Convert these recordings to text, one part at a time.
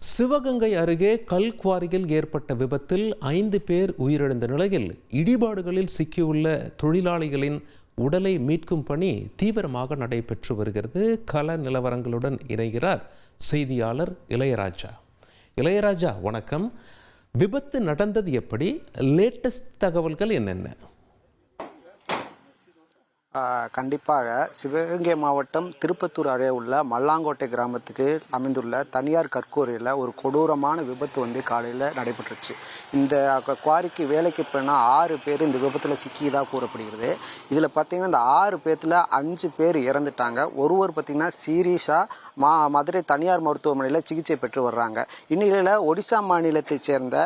சிவகங்கை அருகே கல்குவாரியில் ஏற்பட்ட விபத்தில் ஐந்து பேர் உயிரிழந்த நிலையில் இடிபாடுகளில் சிக்கியுள்ள தொழிலாளிகளின் உடலை மீட்கும் பணி தீவிரமாக நடைபெற்று வருகிறது. கல நிலவரங்களுடன் இணைகிறார் செய்தியாளர் இளையராஜா. இளையராஜா வணக்கம். விபத்து நடந்தது எப்படி? லேட்டஸ்ட் தகவல்கள் என்னென்ன? கண்டிப்பாக சிவகங்கை மாவட்டம் திருப்பத்தூர் அருகே உள்ள மல்லாங்கோட்டை கிராமத்துக்கு அமைந்துள்ள தனியார் கற்கூரியில் ஒரு கொடூரமான விபத்து வந்து காலையில் நடைபெற்றுச்சு. இந்த குவாரிக்கு வேலைக்கு போனால் ஆறு பேர் இந்த விபத்தில் சிக்கியதாக கூறப்படுகிறது. இதில் பார்த்தீங்கன்னா இந்த ஆறு பேர்த்தில் அஞ்சு பேர் இறந்துட்டாங்க. ஒருவர் பார்த்தீங்கன்னா சீரியஸாக மா மதுரை தனியார் மருத்துவமனையில் சிகிச்சை பெற்று வர்றாங்க. இந்நிலையில் ஒடிசா மாநிலத்தைச் சேர்ந்த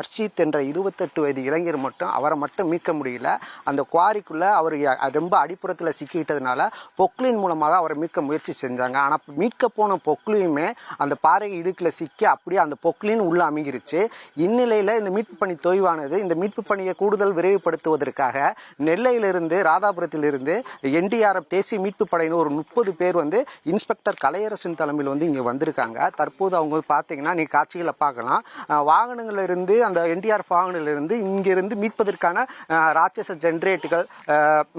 அர்ஷித் என்ற இருபத்தெட்டு வயது இளைஞர் மட்டும் அவரை மட்டும் மீட்க முடியல. அந்த குவாரிக்குள்ளே அவர் ரொம்ப அடிப்புறத்தில் சிக்கிட்டதுனால பொக்லின் மூலமாக அவரை மீட்க முயற்சி செஞ்சாங்க. ஆனால் மீட்க போன பொக்லியுமே அந்த பாறை இடுக்கில் சிக்கி அப்படியே அந்த பொக்லின் உள்ளே அமைங்கிருச்சு. இந்நிலையில் இந்த மீட்பு பணி தொய்வானது இந்த மீட்பு பணியை கூடுதல் விரைவுபடுத்துவதற்காக நெல்லையிலிருந்து ராதாபுரத்திலிருந்து என்டிஆர்எஃப் தேசிய மீட்பு படையினர் ஒரு முப்பது பேர் வந்து இன்ஸ்பெக்டர் கலையரசன் தலைமையில் வந்து இங்கே வந்திருக்காங்க. தற்போது அவங்க வந்து பார்த்தீங்கன்னா நீ காட்சிகளை பார்க்கலாம். வாகனங்களிலிருந்து இருந்து அந்த என்டிஆர்எஃப் வாகனங்களிலிருந்து இங்கிருந்து மீட்பதற்கான ராட்சச ஜென்ரேட்டுகள்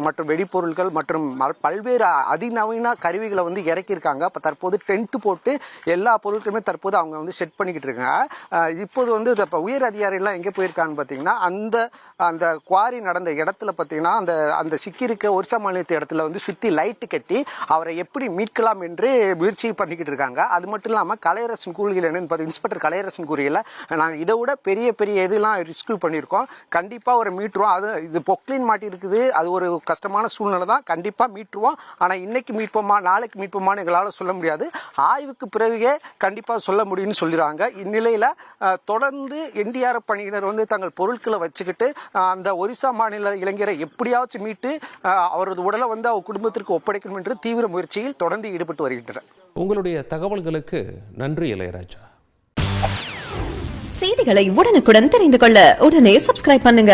மற்றும் வெடிப்பு பொருட்கள் மற்றும் பல்வேறு அதிநவீன கருவிகளை வந்து இறக்கியிருக்காங்க. இப்போ தற்போது டென்ட் போட்டு எல்லா பொருட்களுமே தற்போது அவங்க வந்து செட் பண்ணிக்கிட்டு இருக்காங்க. இப்போது வந்து இந்த இப்போ உயர் அதிகாரிகள்லாம் எங்கே போயிருக்காங்கன்னு பார்த்தீங்கன்னா அந்த அந்த குவாரி நடந்த இடத்துல பார்த்தீங்கன்னா அந்த அந்த சிக்கியிருக்க ஒரிசா மாநிலத்து இடத்துல வந்து சுற்றி லைட்டு கட்டி அவரை எப்படி மீட்கலாம் என்று முயற்சி பண்ணிக்கிட்டு இருக்காங்க. அது மட்டும் இல்லாமல் கலையரசன் கூறுகள் என்னன்னு பார்த்து இன்ஸ்பெக்டர் கலையரசன் கூறுகையில் நாங்கள் இதை விட பெரிய பெரிய இதெல்லாம் ரெஸ்கியூ பண்ணியிருக்கோம். கண்டிப்பாக ஒரு மீட்ருவோம் அது இது பொக்லின் மாட்டி இருக்குது. அது ஒரு கஷ்டமான சூழ்நிலை தான் கண்டிப்பாக மீட்டுருவோம். ஆனால் இன்னைக்கு மீட்போமா நாளைக்கு மீட்போமான்னு எங்களால் சொல்ல முடியாது. ஆய்வுக்கு பிறகே கண்டிப்பாக சொல்ல முடியும்னு சொல்லிடுறாங்க. இந்நிலையில் தொடர்ந்து என்டிஆர்எஃப் பணியினர் வந்து தங்கள் பொருட்களை வச்சுக்கிட்டு அந்த ஒரிசா மாநில இளைஞரை எப்படியாச்சும் மீட்டு அவரது உடலை வந்து அவர் குடும்பத்திற்கு ஒப்படைக்கணும் என்று தீவிர முயற்சியில் தொடர்ந்து ஈடுபட்டு வருகின்றனர். உங்களுடைய தகவல்களுக்கு நன்றி இளையராஜா. செய்திகளை உடனுக்குடன் தெரிந்து கொள்ள உடனே சப்ஸ்கிரைப் பண்ணுங்க.